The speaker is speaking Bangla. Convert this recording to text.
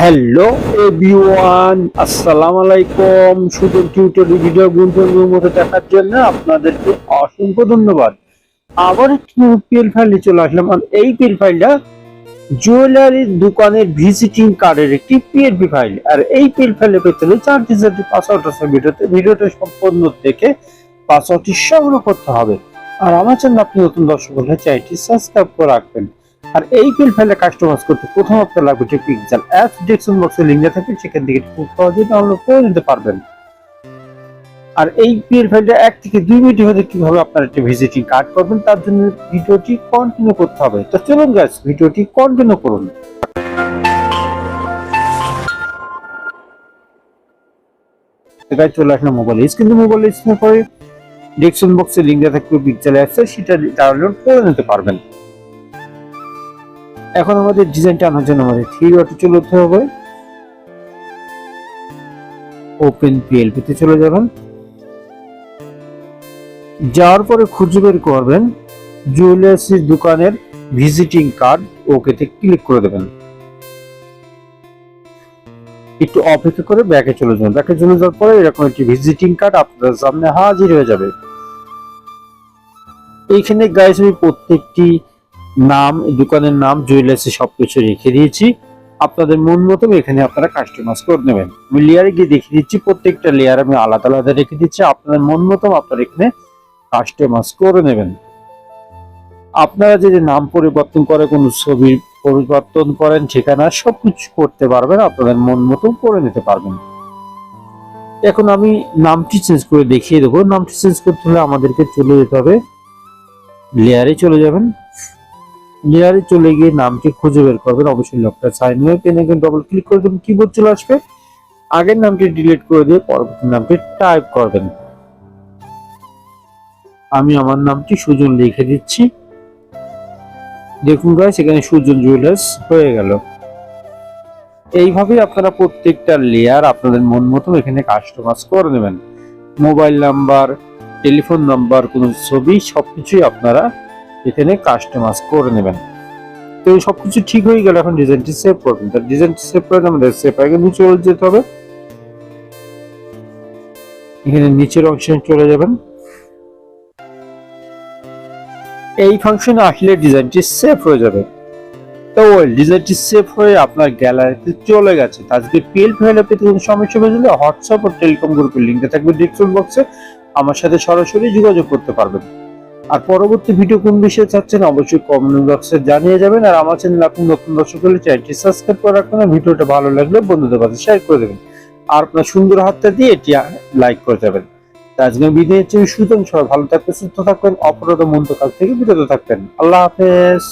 হ্যালো এভরিওয়ান আসসালামু আলাইকুম শুধু টিউটোরিয়াল ভিডিও গুণগুলোর মতো দেখার জন্য আপনাদেরকে অসংখ্য ধন্যবাদ। আবার একটি পিএল ফাইলে চলে আসলাম। আর এই পিএল ফাইলটা জুয়েলারির দোকানের ভিজিটিং কার্ডের একটি পিএলপি ফাইল আর এই পিএল ফাইলে পেতে হলে চার ডিজিটের পাসওয়ার্ড আছে ভিডিওতে। ভিডিওটা সম্পূর্ণ দেখে পাসওয়ার্ডটি সংগ্রহ করতে হবে। আর আমার জন্য আপনি নতুন দর্শক হলে চ্যানেলটি সাবস্ক্রাইব করে রাখবেন। আর এই পিল ফাইলে কাস্টমাইজ করতে প্রথম আপনার লাগবে যে পিক্সেল অ্যাপস ডিসক্রিপশন বক্সে লিংক দেওয়া থাকবে, সেখান থেকে খুব সহজেই ডাউনলোড করে নিতে পারবেন। আর এই পিএল ফাইলটা এক থেকে দুই মিনিটের মধ্যে কীভাবে আপনার একটা ভিজিটিং কার্ড করবেন, তার জন্য ভিডিওটি কন্টিনিউ করতে হবে। তো চলুন গাইস ভিডিওটি কন্টিনিউ করুন। গাইস চলে আসলাম মোবাইল স্ক্রিনে মোবাইল স্ক্রিনে পরে ডিসক্রিপশন বক্সে লিংক দেওয়া থাকবে পিক্সেল অ্যাপস সেটা ডাউনলোড করে নিতে পারবেন। এখন আমাদের ডিজাইনটা আনার জন্য আমাদের থ্রি ডটে চলে যেতে হবে। ওপেন পিএলপি তে চলে যাবেন। যাওয়ার পরে খুঁজে বের করবেন জুয়েলার্সের দোকানের ভিজিটিং কার্ড ওকেতে ক্লিক করে দেবেন। একটু অপেক্ষা করে ব্যাকে চলে যাবেন। ব্যাকে চলে যাওয়ার পরে এরকম একটি ভিজিটিং কার্ড আপনাদের সামনে হাজির হয়ে যাবে। এইখানে গাইস আমি প্রত্যেকটি নাম, দোকানের নাম জুয়েলার্সে সবকিছু রেখে দিয়েছি। আপনাদের মন মতো এখানে আপনারা কাস্টমাইজ করে নেবেন। আমি লেয়ারে গিয়ে দেখিয়ে দিচ্ছি, প্রত্যেকটা লেয়ার আমি আলাদা আলাদা রেখে দিচ্ছি। আপনাদের মন মতো আপনারা এখানে কাস্টমাইজ করে নেবেন। আপনারা যদি নাম পরিবর্তন করে, কোনো ছবি পরিবর্তন করেন, ঠিকানা, সবকিছু করতে পারবেন, আপনাদের মন মতো করে নিতে পারবেন। এখন আমি নামটি চেঞ্জ করে দেখিয়ে দেবো। নামটি চেঞ্জ করতে হলে আমাদেরকে চলে যেতে হবে। লেয়ারে চলে যাবেন। লেয়ারে চলে গিয়ে নামটি খুঁজে বের করবেন। অবশ্যই লকটা সাইন হয়ে পেনে ডবল ক্লিক করে দেবেন। কিবোর্ড চলে আসবে। আগের নামটি ডিলিট করে দিয়ে পরবর্তী নামটি টাইপ করবেন। আমি আমার নামটি সুজন লিখে দিচ্ছি। দেখুন গাইস এখানে সুজন জুয়েলার্স হয়ে গেল। এইভাবেই আপনারা প্রত্যেকটা লেয়ার আপনাদের মন মতো এখানে কাস্টমাইজ করে নেবেন। মোবাইল নাম্বার টেলিফোন নাম্বার কোনো ছবি, সবকিছুই আপনারা এখানে কাস্টমাইজ করে নেবেন। তো এই সবকিছু ঠিক হয়ে গেল, এখন ডিজাইনটি সেভ করবেন। তার ডিজাইনটি সেভ করে আমাদের সেভ আগে চলে যেতে হবে। এখানে নিচের অংশে চলে যাবেন। এই ফাংশনে আসলে ডিজাইনটি সেভ হয়ে যাবে। তো ওই ডিজাইনটি সেভ হয়ে আপনার গ্যালারিতে চলে গেছে। তা আজকে পিএল ফাইলে পেতে কোনো সমস্যা হয়ে গেলে হোয়াটসঅ্যাপ ও টেলিকম গ্রুপের লিঙ্কটা থাকবে ডিসক্রিপশন বক্সে আমার সাথে সরাসরি যোগাযোগ করতে পারবেন। আর পরবর্তী ভিডিও কোন বিষয়ে চাচ্ছেন অবশ্যই কমেন্ট বক্সে জানিয়ে যাবেন। আর আমার চ্যানেল আপনি নতুন দর্শক হলে চ্যানেলটি সাবস্ক্রাইব করে রাখবেন ভিডিওটা ভালো লাগলে বন্ধুদের কাছে শেয়ার করে দেবেন। আর আপনার সুন্দর হাতটা দিয়ে এটি লাইক করে যাবেন আজকে বিদায় চেয়ে সুতরাং সবাই ভালো থাকবেন, সুস্থ থাকবেন, অপরাধ মন্ত্র কাজ থেকে বিরত থাকবেন। আল্লাহ হাফেজ।